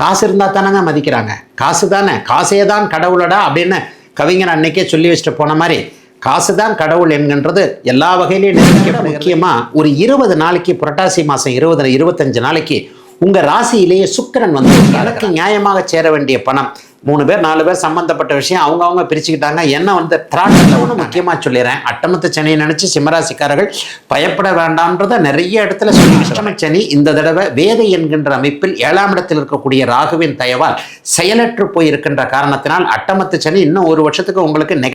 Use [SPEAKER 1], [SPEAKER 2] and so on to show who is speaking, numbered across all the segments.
[SPEAKER 1] காசு இருந்தால் தானங்க மதிக்கிறாங்க. காசு தானே காசே தான் கடவுளடா அப்படின்னு கவிஞர் அன்னைக்கே சொல்லி வச்சுட்டு போன மாதிரி காசு தான் கடவுள் என்கின்றது எல்லா வகையிலையும் நிரூபிக்கப்படுகிறது. முக்கியமா ஒரு இருபது நாளைக்கு புரட்டாசி மாதம் இருபது இருபத்தஞ்சு நாளைக்கு உங்க ராசியிலேயே சுக்கிரன் வந்து எனக்கு நியாயமாக சேர வேண்டிய பணம். மூணு பேர் நாலு பேர் சம்மந்தப்பட்ட விஷயம் அவங்க அவங்க பிரிச்சுக்கிட்டாங்க என்ன வந்து திராட்டில் ஒன்று முக்கியமாக சொல்லிடுறேன். அட்டமத்து சனியை நினச்சி சிம்மராசிக்காரர்கள் பயப்பட வேண்டாம்ன்றத நிறைய இடத்துல சொல்லி அஷ்டம சனி இந்த தடவை வேதை என்கின்ற அமைப்பில் ஏழாம் இடத்தில் இருக்கக்கூடிய ராகுவின் தயவால் செயலற்று போயிருக்கின்ற காரணத்தினால் அட்டமத்து சனி இன்னும் ஒரு வருஷத்துக்கு உங்களுக்கு நெக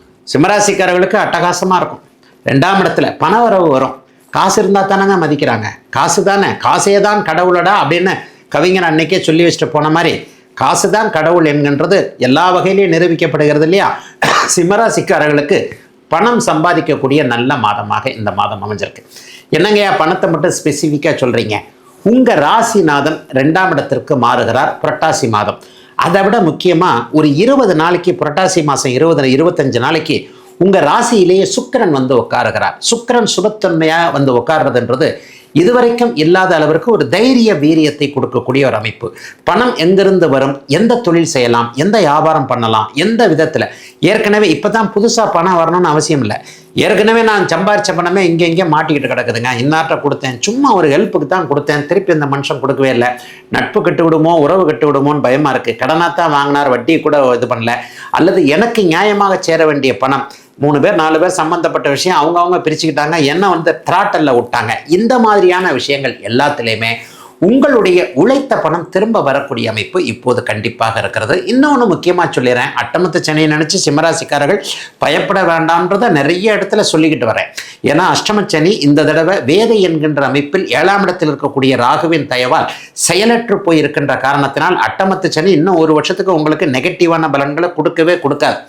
[SPEAKER 1] சிம்மராசிக்காரர்களுக்கு அட்டகாசமாக இருக்கும். ரெண்டாம் இடத்துல பணவரவு வரும். காசு இருந்தால் தானேங்க மதிக்கிறாங்க. காசு தானே. காசே தான் கடவுளடா அப்படின்னு கவிஞர் அன்னைக்கே சொல்லி வச்சுட்டு போன மாதிரி காசு தான் கடவுள் என்கின்றது எல்லா வகையிலையும் நிரூபிக்கப்படுகிறது இல்லையா? சிம்மராசிக்காரர்களுக்கு பணம் சம்பாதிக்கக்கூடிய நல்ல மாதமாக இந்த மாதம் அமைஞ்சிருக்கு. என்னங்கய்யா பணத்தை மட்டும் ஸ்பெசிஃபிக்காக சொல்கிறீங்க உங்கள் ராசிநாதன் ரெண்டாம் இடத்திற்கு மாறுகிறார். புரட்டாசி மாதம். அதை விட முக்கியமாக ஒரு இருபது நாளைக்கு புரட்டாசி மாதம் இருபது இருபத்தஞ்சு நாளைக்கு உங்கள் ராசியிலேயே சுக்கிரன் வந்து உட்காருகிறார். சுக்கிரன் சுபத்தன்மையாக வந்து உட்காருறதுன்றது இதுவரைக்கும் இல்லாத அளவிற்கு ஒரு தைரிய வீரியத்தை கொடுக்கக்கூடிய ஒரு அமைப்பு. பணம் எங்கிருந்து வரும்? எந்த தொழில் செய்யலாம்? எந்த வியாபாரம் பண்ணலாம்? எந்த விதத்தில்? ஏற்கனவே இப்போ தான் புதுசாக பணம் வரணும்னு அவசியம் இல்லை. ஏற்கனவே நான் சம்பாரிச்ச பணமே இங்கே இங்கே மாட்டிக்கிட்டு கிடக்குதுங்க. இன்னார்ட்ட கொடுத்தேன். சும்மா ஒரு ஹெல்ப்புக்கு தான் கொடுத்தேன். திருப்பி இந்த மனுஷன் கொடுக்கவே இல்லை. நட்பு கட்டு விடுமோ? உறவு கட்டு விடுமோன்னு பயமாக இருக்குது கடனாக தான் வாங்கினார். வட்டி கூட இது பண்ணல. அல்லது எனக்கு நியாயமாக சேர வேண்டிய பணம். மூணு பேர் நாலு பேர் சம்மந்தப்பட்ட விஷயம் அவங்கவுங்க பிரிச்சுக்கிட்டாங்க என்ன வந்து திராட்டல்ல விட்டாங்க? இந்த மாதிரியான விஷயங்கள் எல்லாத்துலேயுமே உங்களுடைய உழைத்த பணம் திரும்ப வரக்கூடிய அமைப்பு இப்போது கண்டிப்பாக இருக்கிறது. இன்னொன்று முக்கியமாக சொல்லிடுறேன் அட்டமத்து சனியை நினச்சி சிம்மராசிக்காரர்கள் பயப்பட வேண்டாம்ன்றதை நிறைய இடத்துல சொல்லிக்கிட்டு வரேன். ஏன்னா அஷ்டமச்சனி இந்த தடவை வேதை என்கின்ற அமைப்பில் ஏழாம் இடத்தில் இருக்கக்கூடிய ராகுவின் தயவால் செயலற்று போய் இருக்கின்ற காரணத்தினால் அட்டமத்து சனி இன்னும் ஒரு வருஷத்துக்கு உங்களுக்கு நெகட்டிவான பலன்களை கொடுக்கவே கொடுக்காது.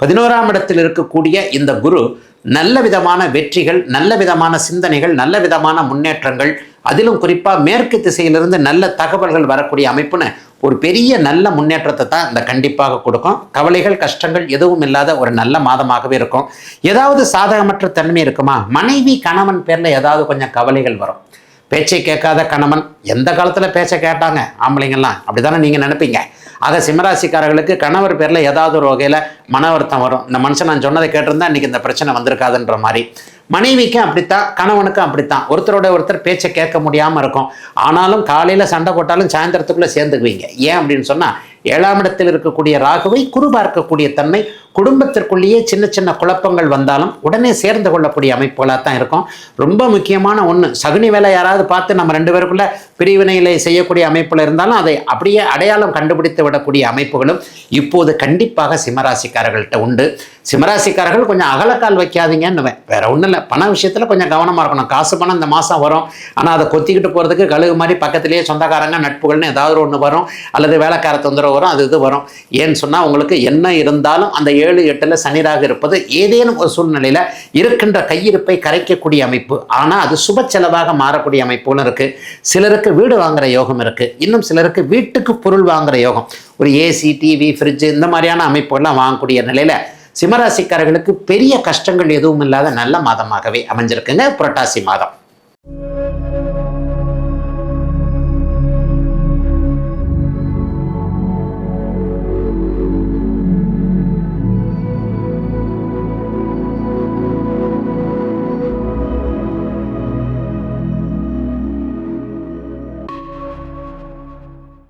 [SPEAKER 1] பதினோராம் இடத்தில் இருக்கக்கூடிய இந்த குரு நல்ல விதமான வெற்றிகள் நல்ல விதமான சிந்தனைகள் நல்ல விதமான முன்னேற்றங்கள் அதிலும் குறிப்பாக மேற்கு திசையிலிருந்து நல்ல தகவல்கள் வரக்கூடிய அமைப்புன்னு ஒரு பெரிய நல்ல முன்னேற்றத்தை தான் இந்த கண்டிப்பாக கொடுக்கும். கவலைகள் கஷ்டங்கள் எதுவும் இல்லாத ஒரு நல்ல மாதமாகவே இருக்கும். ஏதாவது சாதகமற்ற தன்மை இருக்குமா? மனைவி கணவன் பேரில் ஏதாவது கொஞ்சம் கவலைகள் வரும். பேச்சை கேட்காத கணவன் எந்த காலத்தில் பேச்சை கேட்டாங்க? ஆம்பளைங்கள்லாம் அப்படி தானே நீங்கள் நினைப்பீங்க? ஆக சிம்மராசிக்காரர்களுக்கு கணவர் பேரில் ஏதாவது ஒரு வகையில் மன வருத்தம் வரும். இந்த மனுஷன் நான் சொன்னதை கேட்டிருந்தா இன்றைக்கி இந்த பிரச்சனை வந்திருக்காதுன்ற மாதிரி. மனைவிக்கும் அப்படித்தான் கணவனுக்கும் அப்படித்தான். ஒருத்தரோட ஒருத்தர் பேச்சை கேட்க முடியாமல் இருக்கும். ஆனாலும் காலையில் சண்டை போட்டாலும் சாயந்தரத்துக்குள்ளே சேர்ந்துக்குவீங்க. ஏன் அப்படின்னு சொன்னால் ஏழாம் இடத்தில் இருக்கக்கூடிய ராகுவை குரு பார்க்கக்கூடிய தன்மை குடும்பத்திற்குள்ளேயே சின்ன சின்ன குழப்பங்கள் வந்தாலும் உடனே சேர்ந்து கொள்ளக்கூடிய அமைப்புகளாக தான் இருக்கும். ரொம்ப முக்கியமான ஒன்று சகுனி வேலை யாராவது பார்த்து நம்ம ரெண்டு பேருக்குள்ள பிரிவினைகளை செய்யக்கூடிய அமைப்பில் இருந்தாலும் அதை அப்படியே அடையாளம் கண்டுபிடித்து விடக்கூடிய அமைப்புகளும் இப்போது கண்டிப்பாக சிம்மராசிக்காரர்கள்ட்ட உண்டு. சிம்மராசிக்காரர்கள் கொஞ்சம் அகலக்கால் வைக்காதீங்கன்னு வேற ஒன்றும் இல்லை. பண விஷயத்தில் கொஞ்சம் கவனமாக இருக்கணும். காசு பணம் இந்த மாதம் வரும். ஆனால் அதை கொத்திக்கிட்டு போகிறதுக்கு கழுகு மாதிரி பக்கத்திலேயே சொந்தக்காரங்க நட்புகள்னு ஏதாவது ஒன்று வரும். அல்லது வேலைக்கார தொந்தரவு வரும். அது இது வரும். ஏன்னு சொன்னால் உங்களுக்கு என்ன இருந்தாலும் அந்த ஏழு எட்டில் சனிராக இருப்பது ஏதேனும் ஒரு சூழ்நிலையில் இருக்கின்ற கையிருப்பை கரைக்கக்கூடிய அமைப்பு. ஆனால் அது சுப செலவாக மாறக்கூடிய அமைப்புகளும் இருக்குது சிலருக்கு வீடு வாங்குகிற யோகம் இருக்குது இன்னும் சிலருக்கு வீட்டுக்கு பொருள் வாங்குற யோகம். ஒரு ஏசி டிவி ஃப்ரிட்ஜு இந்த மாதிரியான அமைப்புகள்லாம் வாங்கக்கூடிய நிலையில் சிம்மராசிக்காரர்களுக்கு பெரிய கஷ்டங்கள் எதுவும் இல்லாத நல்ல மாதமாகவே அமைஞ்சிருக்குங்க புரட்டாசி மாதம்.